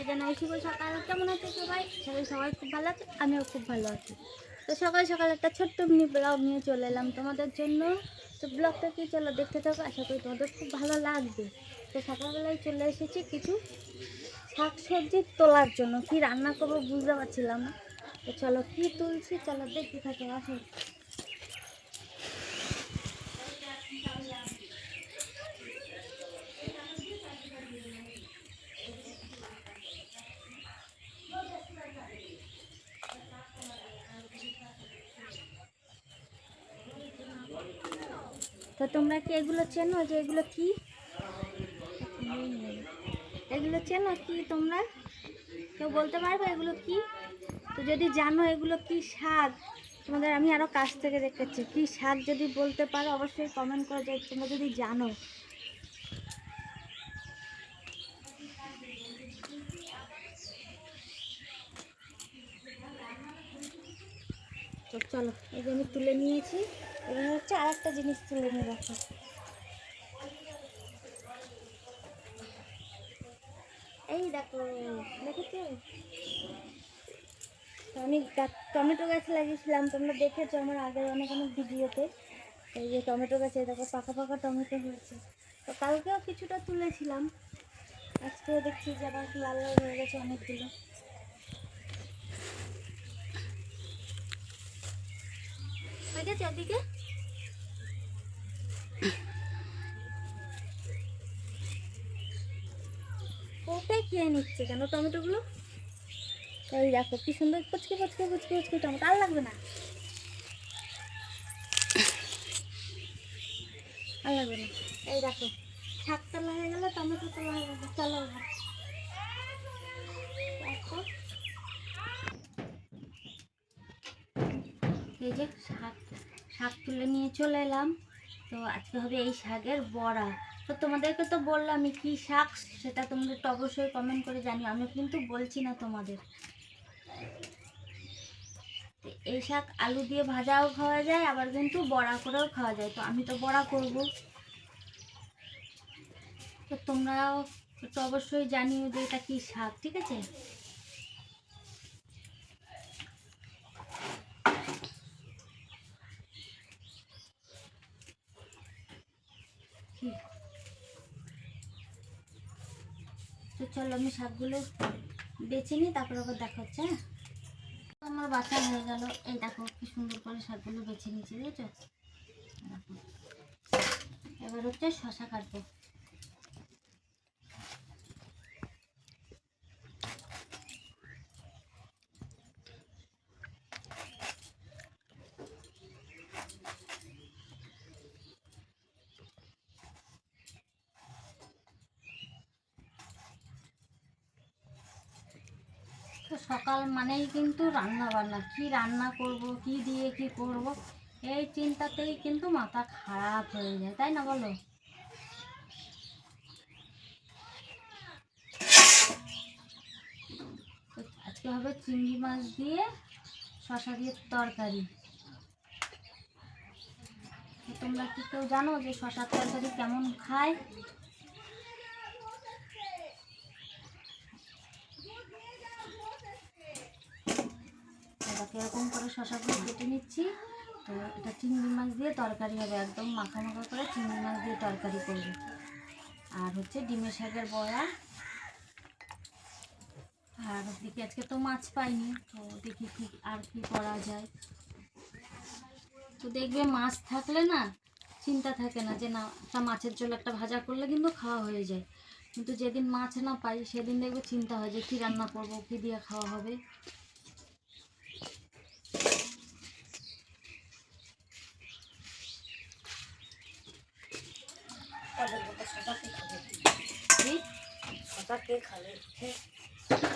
সবাইকে জানাই শুভ সকাল কেমন আছে সবাই। সবাই সবাই খুব ভালো আছে, আমিও খুব ভালো আছি। তো সকাল সকাল একটা ছোট্ট মিনি ব্লগ নিয়ে চলে এলাম তোমাদের জন্য। তো ব্লগটা কি চলো দেখতে থাকো, আশা করি তোমাদের খুব ভালো লাগবে। তো সকালবেলায় চলে এসেছি কিছু শাক সবজি তোলার জন্য। কি রান্না করব বুঝতে পারছিলাম তো চলো কি তুলছি, চলো দেখতে থাকো, আসো। তো তোমরা কি এগুলো চেনো যে এগুলো কি? এগুলো চেনো কি তোমরা? কেউ বলতে পারবে এগুলো কি? তো যদি জানো এগুলো কি শাক তোমাদের আমি আরও কাছ থেকে দেখেছি কি শাক যদি বলতে পারো, অবশ্যই কমেন্ট করে যে তোমরা যদি জানো। চলো, এই যে আমি তুলে নিয়েছি। এবার হচ্ছে আর একটা জিনিস তুলে নিয়ে রাখো। এই দেখো, দেখেছ? আমি টমেটো গাছ লাগিয়েছিলাম, তোমরা দেখেছ আমার আগের অনেক অনেক ভিডিওতে। এই যে টমেটো গাছে দেখো, পাকা পাকা টমেটো হয়েছে। তো কালকেও কিছুটা তুলেছিলাম। আজকেও দেখছি যে আবার লাল লাল হয়ে গেছে অনেকগুলো। গেছে ওদিকে ওটাই খেয়ে নিচ্ছে কেন টমেটোগুলো? এই দেখো, কি সুন্দর পুচকে পুচকে পুচকে পুচকে টমেটো, আর লাগবে না। আর লাগবে না। এই দেখো, শাক তোলা হয়ে গেলে টমেটো তোলা হয়ে গেলে, চলো এবার। দেখো এই যে শাক শাক তুলে নিয়ে চলে এলাম। তো আজকে হবে এই শাকের বড়া। তো তোমাদেরকে তো বললাম কি শাক সেটা তোমরা তো অবশ্যই কমেন্ট করে জানিও। আমি কিন্তু বলছি না তোমাদের। এই শাক আলু দিয়ে ভাজাও খাওয়া যায়, আবার কিন্তু বড়া করেও খাওয়া যায়। তো আমি তো বড়া করব। তো তোমরাও একটু অবশ্যই জানিও যে এটা কী শাক, ঠিক আছে? তো চলো আমি শাকগুলো বেছে নিই, তারপর আবার দেখা হচ্ছে হ্যাঁ? আমার বাসা হয়ে গেল। এই দেখো কি সুন্দর করে শাকগুলো বেছে নিয়েছি, বুঝেছ? দেখো। এবার হচ্ছে শশা কাটবো। তো সকাল মানেই কিন্তু রান্না বান্না কি রান্না করব, কি দিয়ে কি করব, এই চিন্তাতেই কিন্তু মাথা খারাপ হয়ে যায়, তাই না বলো? আজকে হবে চিংড়ি মাছ দিয়ে শশা দিয়ে তরকারি। তোমরা কি কেউ জানো যে শশার তরকারি কেমন খায়? এটাকে এরকম করে শশাগুলো কেটে নিচ্ছি। তো এটা চিংড়ি মাছ দিয়ে তরকারি হবে, একদম মাখা মাখা করে চিংড়ি মাছ দিয়ে তরকারি করবে। আর হচ্ছে ডিমের শাকের বড়া। আর দেখি, আজকে তো মাছ পাইনি, তো দেখি কি, আর কি করা যায়। তো দেখবে মাছ থাকলে না, চিন্তা থাকে না যে না, একটা মাছের ঝোল একটা ভাজা করলে কিন্তু খাওয়া হয়ে যায়। কিন্তু যেদিন মাছ না পাই, সেদিন দেখবে চিন্তা হয় যে কী রান্না করব, কী দিয়ে খাওয়া হবে।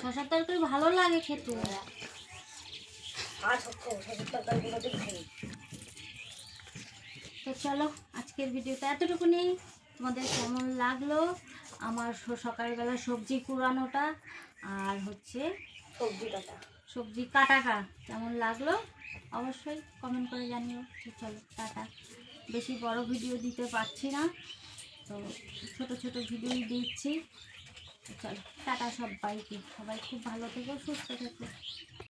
শশার তরকারি ভালো লাগে খেতে। তো চলো, আজকের ভিডিওটা এতটুকু নেই তোমাদের কেমন লাগল? আমার সকালবেলা সবজি কুড়ানোটা আর হচ্ছে সবজি কাটা সবজি কাটাটা কেমন লাগল? অবশ্যই কমেন্ট করে জানিও। চলো, টাটা। বেশি বড় ভিডিও দিতে পারছি না। তো ছোট ছোট ভিডিওই দিচ্ছি চলো টাটা সবাইকে। সবাই খুব ভালো থেকো সুস্থ থেকো।